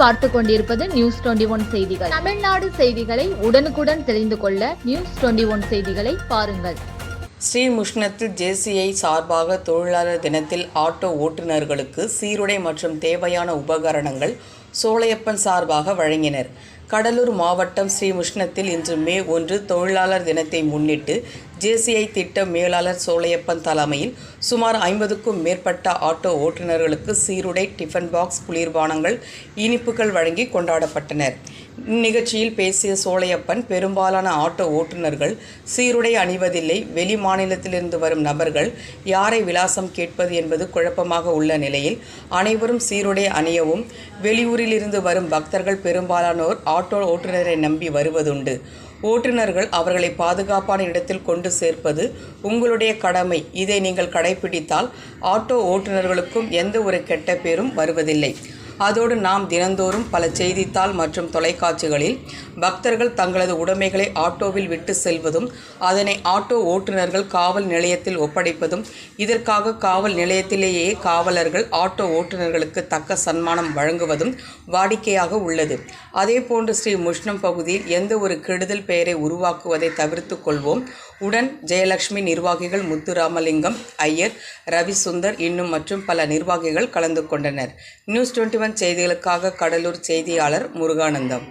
பார்த்து கொண்டிருப்பது news twenty one செய்திகள். தமிழ்நாடு செய்திகளை உடனுக்குடன் தெரிந்து கொள்ள நியூஸ் டுவெண்டி ஒன் செய்திகளை பாருங்கள். ஸ்ரீமுஷ்ணத்தில் ஜேசிஐ சார்பாக தொழிலாளர் தினத்தில் ஆட்டோ ஓட்டுநர்களுக்கு சீருடை மற்றும் தேவையான உபகரணங்கள் சோலையப்பன் சார்பாக வழங்கினர். கடலூர் மாவட்டம் ஸ்ரீமுஷ்ணத்தில் இன்று மே ஒன்று தொழிலாளர் தினத்தை முன்னிட்டு ஜேசிஐ திட்ட மேலாளர் சோலையப்பன் தலைமையில் சுமார் ஐம்பதுக்கும் மேற்பட்ட ஆட்டோ ஓட்டுநர்களுக்கு சீருடை டிஃபன் பாக்ஸ் குளிர்பானங்கள் இனிப்புகள் வழங்கி கொண்டாடப்பட்டனர். இந்நிகழ்ச்சியில் பேசிய சோலையப்பன் பெரும்பாலான ஆட்டோ ஓட்டுநர்கள் சீருடை அணிவதில்லை. வெளி மாநிலத்திலிருந்து வரும் நபர்கள் யாரை விலாசம் கேட்பது என்பது குழப்பமாக உள்ள நிலையில் அனைவரும் சீருடை அணியவும் வெளியூரிலிருந்து வரும் பக்தர்கள் பெரும்பாலானோர் ஆட்டோ ஓட்டுநரை நம்பி வருவதுண்டு. ஓட்டுநர்கள் அவர்களை பாதுகாப்பான இடத்தில் கொண்டு சேர்ப்பது உங்களுடைய கடமை. இதை நீங்கள் கடைபிடித்தால் ஆட்டோ ஓட்டுநர்களுக்கும் எந்த ஒரு கெட்ட பேரும் வருவதில்லை. அதோடு நாம் தினந்தோறும் பல செய்தித்தாள் மற்றும் தொலைக்காட்சிகளில் பக்தர்கள் தங்களது உடைமைகளை ஆட்டோவில் விட்டு செல்வதும் அதனை ஆட்டோ ஓட்டுநர்கள் காவல் நிலையத்தில் ஒப்படைப்பதும் இதற்காக காவல் நிலையத்திலேயே காவலர்கள் ஆட்டோ ஓட்டுநர்களுக்கு தக்க சன்மானம் வழங்குவதும் வாடிக்கையாக உள்ளது. அதேபோன்று ஸ்ரீ முஷ்ணம் பகுதியில் எந்த ஒரு கெடுதல் பெயரை உருவாக்குவதை தவிர்த்து கொள்வோம். உடன் ஜெயலட்சுமி நிர்வாகிகள் முத்துராமலிங்கம் ஐயர் ரவி சுந்தர் இன்னும் மற்றும் பல நிர்வாகிகள் கலந்து கொண்டனர். நியூஸ் டுவெண்ட்டி ஒன் செய்திகளுக்காக கடலூர் செய்தியாளர் முருகானந்தம்.